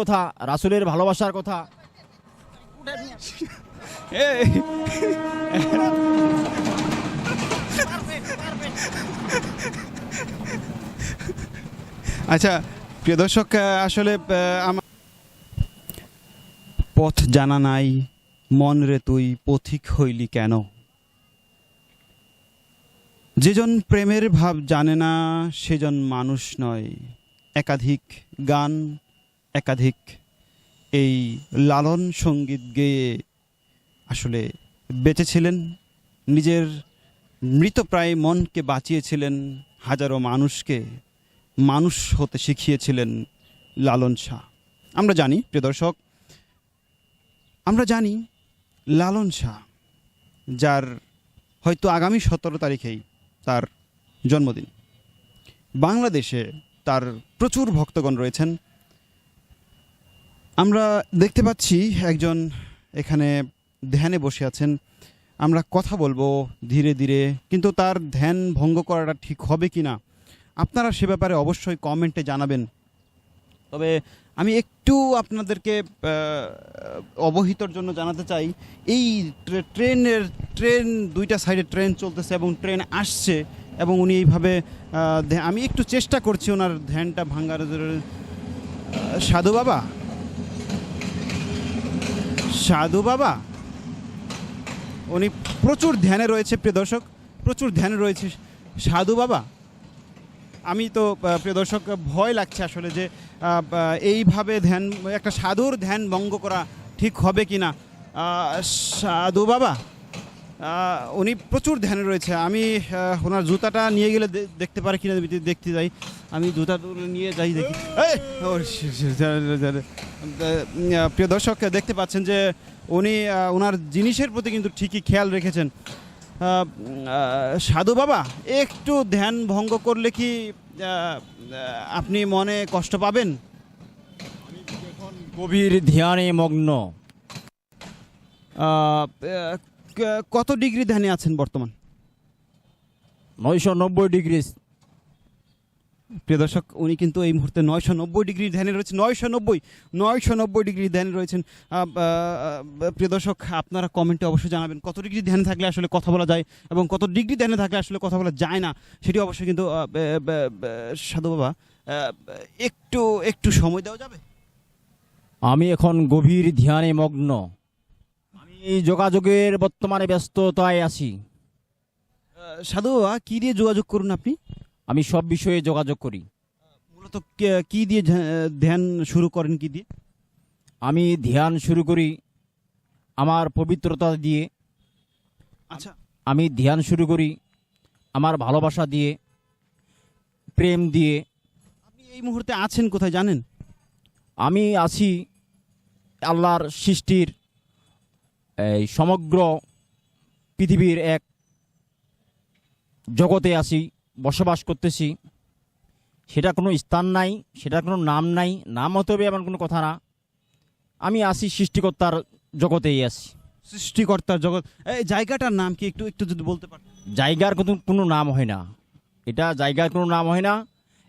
কথা, রাসুলের ভালোবাসার কথা। আচ্ছা প্রিয় দর্শক আসলে পথ জানা নাই, মন রে তুই পথিক হইলি কেন? যেজন প্রেমের ভাব জানে না, সেজন মানুষ নয়। একাধিক গান একাধিক এই লালন সংগীত গেয়ে আসলে বেঁচেছিলেন। নিজের মৃতপ্রায় মনকে বাঁচিয়েছিলেন, হাজারো মানুষকে মানুষ হতে শিখিয়েছিলেন লালন শাহ। আমরা জানি, প্রিয় দর্শক, আমরা জানি লালন শাহ, যার হয়তো আগামী সতেরো তারিখেই তার জন্মদিন। বাংলাদেশে তার প্রচুর ভক্তগণ রয়েছেন। আমরা দেখতে পাচ্ছি একজন এখানে ধ্যানে বসে আছেন। আমরা কথা বলব ধীরে ধীরে, কিন্তু তার ধ্যান ভঙ্গ করাটা ঠিক হবে কি না আপনারা সে ব্যাপারে অবশ্যই কমেন্টে জানাবেন। তবে আমি একটু আপনাদেরকে অবহিতর জন্য জানাতে চাই, এই ট্রেনের, ট্রেন, দুইটা সাইডে ট্রেন চলতেছে এবং ট্রেন আসছে এবং উনি এইভাবে আমি একটু চেষ্টা করছি ওনার ধ্যানটা ভাঙ্গার। সাধু বাবা? সাধু বাবা? উনি প্রচুর ধ্যানে রয়েছে, প্রিয় দর্শক, প্রচুর ধ্যানে রয়েছে। সাধু বাবা, আমি তো প্রিয় দর্শক, ভয় লাগছে আসলে যে এইভাবে ধ্যান, একটা সাধুর ধ্যান ভঙ্গ করা ঠিক হবে কি না সাধু বাবা উনি প্রচুর ধ্যানে রয়েছে। আমি ওনার জুতাটা নিয়ে গেলে দেখতে পারে কিনা দেখতে যাই। আমি জুতা নিয়ে যাই দেখি। প্রিয় দর্শক দেখতে পাচ্ছেন যে উনি ওনার জিনিসের প্রতি কিন্তু ঠিকই খেয়াল রেখেছেন। সাধু বাবা একটু ধ্যান ভঙ্গ করলে কি আপনি মনে কষ্ট পাবেন? গভীর ধ্যানে মগ্ন কত ডিগ্রি ধ্যানে আছেন বর্তমান? নয়শো নব্বই ডিগ্রি। প্রিয় দর্শক উনি কিন্তু এই মুহূর্তে নয়শো নব্বই ডিগ্রি ধ্যানে রয়েছেন। নয়শো নব্বই নয়শো নব্বই ডিগ্রি ধ্যানে রয়েছেন। প্রিয় দর্শক আপনারা কমেন্টে অবশ্যই জানাবেন কত ডিগ্রি ধ্যানে থাকলে আসলে কথা বলা যায় এবং কত ডিগ্রি ধ্যানে থাকলে আসলে কথা বলা যায় না সেটি অবশ্যই কিন্তু সাধু বাবা একটু একটু সময় দেওয়া যাবে? আমি এখন গভীর ধ্যানে মগ্ন। যোগাযোগের বর্তমানে ব্যস্ততায় আছি। সাধু বাবা কী দিয়ে যোগাযোগ করুন আপনি? আমি সব বিষয়ে যোগাযোগ করি। মূলত কে- কি দিয়ে ধ্যা- ধ্যান শুরু করেন কি দিয়ে? আমি ধ্যান শুরু করি আমার পবিত্রতা দিয়ে। আচ্ছা। আমি ধ্যান শুরু করি আমার ভালোবাসা দিয়ে প্রেম দিয়ে। আপনি এই মুহূর্তে আছেন কোথায় জানেন? আমি আছি আল্লাহর সৃষ্টির এই সমগ্র পৃথিবীর এক জগতে আছি বসবাস করতেছি। সেটা কোনো স্থান নাই সেটা কোনো নাম নাই নাম হতে হবে এমন কোনো কথা না। আমি আছি সৃষ্টিকর্তার জগতেই আছি সৃষ্টিকর্তার জগৎ। এই জায়গাটার নাম কি একটু একটু যদি বলতে পারেন জায়গার কোনো কোনো নাম হয় না। এটা জায়গার কোনো নাম হয় না।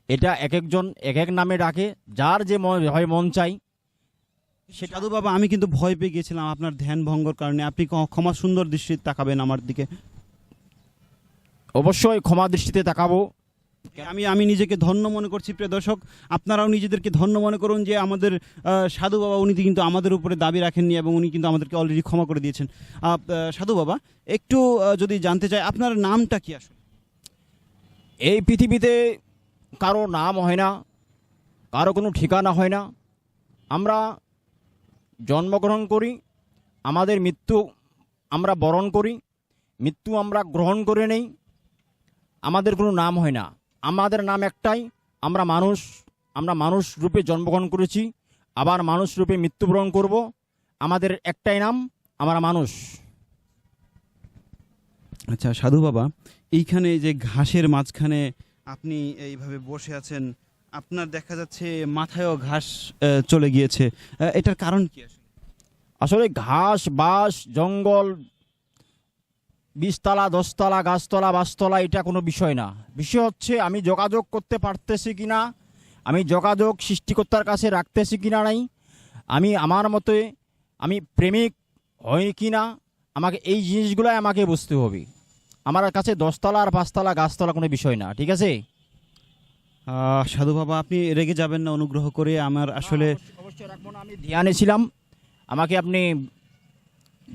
এটা এক একজন এক এক নামে ডাকে যার যে মন হয় মন চাই সেটা সাধু বাবা আমি কিন্তু ভয় পেয়ে গেছিলাম আপনার ধ্যান ভঙ্গর কারণে। আপনি ক্ষমা সুন্দর দৃষ্টিতে তাকাবেন আমার দিকে। অবশ্যই ক্ষমা দৃষ্টিতে তাকাবো। আমি আমি নিজেকে ধন্য মনে করছি প্রিয় দর্শক। আপনারাও নিজেদেরকে ধন্য মনে করুন যে আমাদের সাধু বাবা উনি কিন্তু আমাদের উপরে দাবি রাখেননি এবং উনি কিন্তু আমাদেরকে অলরেডি ক্ষমা করে দিয়েছেন। সাধু বাবা একটু যদি জানতে চাই আপনার নামটা কি আসলে? এই পৃথিবীতে কারও নাম হয় না কারও কোনো ঠিকানা হয় না। আমরা জন্মগ্রহণ করি, আমাদের মৃত্যু আমরা বরণ করি, মৃত্যু আমরা গ্রহণ করে নেই, আমাদের কোনো নাম হয় না। আমাদের নাম একটাই, আমরা মানুষ আমরা মানুষ রূপে জন্মগ্রহণ করেছি, আবার মানুষ রূপে মৃত্যুবরণ করব, আমাদের একটাই নাম, আমরা মানুষ। আচ্ছা সাধু বাবা, এইখানে যে ঘাসের মাঝখানে আপনি এইভাবে বসে আছেন আপনার দেখা যাচ্ছে মাথায়ও ঘাস চলে গিয়েছে। এটার কারণ কি আসলে? ঘাস, বাঁশ, জঙ্গল, বিশতলা, দশতলা, গাছতলা বাসতলা এটা কোনো বিষয় না। বিষয় হচ্ছে, আমি যোগাযোগ করতে পারতেছি কিনা, আমি যোগাযোগ সৃষ্টিকর্তার কাছে রাখতেছি কিনা নাই, আমি আমার মতে আমি প্রেমিক হই কি না আমাকে এই জিনিসগুলাই আমাকে বুঝতে হবে। আমার কাছে দশতলা আর পাঁচতলা, গাছতলা কোনো বিষয় না, ঠিক আছে? সাধু বাবা আপনি রেগে যাবেন না অনুগ্রহ করে। আমার আসলে অবশ্যই রাখব না আমি ধ্যানে ছিলাম। আমাকে আপনি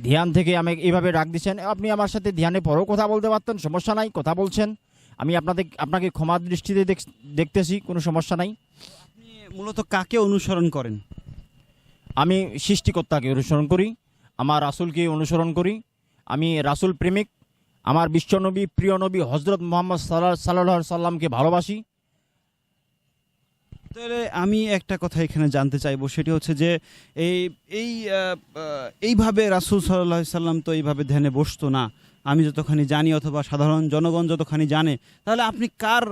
ধ্যান থেকে আমি এইভাবে ডাক দিচ্ছেন। আপনি আমার সাথে ধ্যানে পরেও কথা বলতে পারতেন সমস্যা নাই কথা বলছেন। আমি আপনাদের আপনাকে ক্ষমা দৃষ্টিতে দেখ- দেখতেছি কোনো সমস্যা নাই। আপনি মূলত কাকে অনুসরণ করেন? আমি সৃষ্টিকর্তাকে অনুসরণ করি আমার রাসূলকে অনুসরণ করি। আমি রাসূল প্রেমিক আমার বিশ্বনবী প্রিয় নবী হজরত মোহাম্মদ সাল্লাহ সাল্লাহ সাল্লামকে ভালোবাসি। তাহলে আমি একটা কথা এখানে জানতে চাইব, সেটি হচ্ছে যে এই এই এইভাবে রাসুল সাল্লাহ সাল্লাম তো এইভাবে ধ্যানে বসতো না। আমি যতখানি জানি অথবা সাধারণ জনগণ যতখানি জানে, তাহলে আপনি কার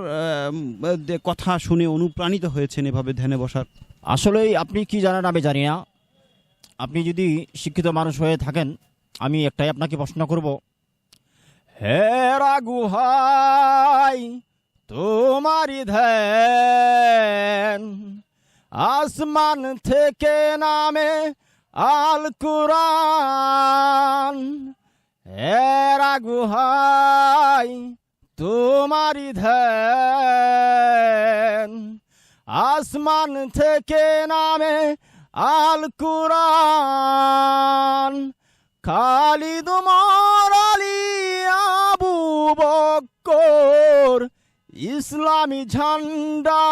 কথা শুনে অনুপ্রাণিত হয়েছেন এভাবে ধ্যানে বসার? আসলেই আপনি কি জানেন আমি জানি না। আপনি যদি শিক্ষিত মানুষ হয়ে থাকেন, আমি একটাই আপনাকে প্রশ্ন করব। হেরা গুহাই তোমারি ধ্যান। আসমান থেকে নামে আল কুরআন। হেরা গুহাই তোমারি ধ্যান। আসমান থেকে নামে আল কুরআন। খালিদ ইসলামী ঝান্ডা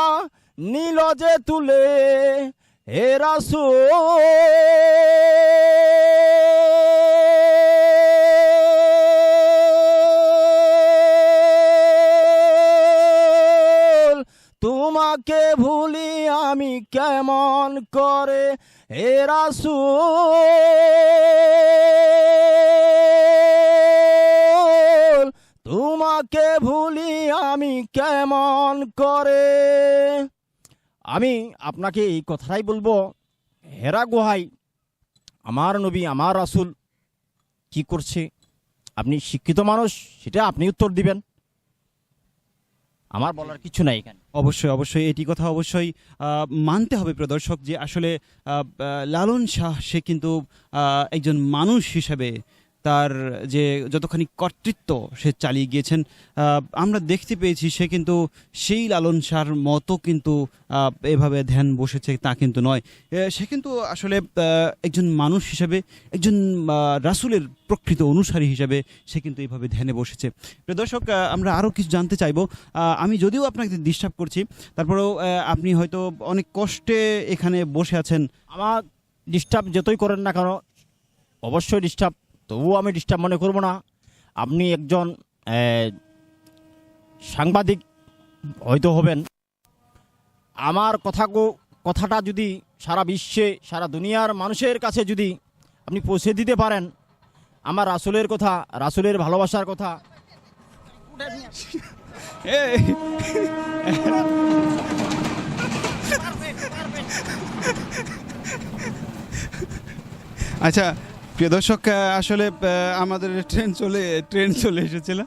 নীল যে তুলে হেরা তোমাকে ভুলি আমি কেমন করে হেরা তোমাকে ভুলি আমি কেমন করে? আমি আপনাকে এই কথাটাই বলব। হেরা গুহাই আমার নবী, আমার রাসূল কি করছে? আপনি শিক্ষিত মানুষ, সেটা আপনি উত্তর দিবেন। আমার বলার কিছু নাই এখানে। অবশ্যই অবশ্যই, এটি কথা অবশ্যই মানতে হবে প্রদর্শক যে আসলে লালন শাহ, সে কিন্তু একজন মানুষ হিসেবে তার যে যতখানি কর্তৃত্ব সে চালিয়ে গিয়েছেন আমরা দেখতে পেয়েছি সে কিন্তু সেই লালন শাহর মতো কিন্তু এভাবে ধ্যান বসেছে তা কিন্তু নয়। সে কিন্তু আসলে একজন মানুষ হিসেবে, একজন রাসূলের প্রকৃত অনুসারী হিসাবে সে কিন্তু এইভাবে ধ্যানে বসেছে। প্রিয় দর্শক আমরা আরও কিছু জানতে চাইব। আমি যদিও আপনাকে ডিস্টার্ব করছি, তারপরেও আপনি হয়তো অনেক কষ্টে এখানে বসে আছেন। আমার ডিস্টার্ব যতই করেন না কেন, অবশ্যই ডিস্টার্ব তবুও আমি ডিস্টার্ব মনে করব না। আপনি একজন সাংবাদিক হয়তো হবেন। আমার কথা কথাটা যদি সারা বিশ্বে, সারা দুনিয়ার মানুষের কাছে যদি আপনি পৌঁছে দিতে পারেন, আমার রাসুলের কথা, রাসুলের ভালোবাসার কথা। আচ্ছা প্রিয় দর্শক আসলে আমাদের ট্রেন চলে ট্রেন চলে এসেছিল।